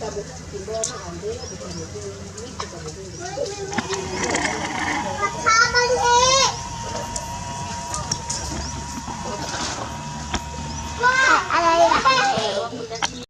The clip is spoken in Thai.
ไม่ไม่ไม่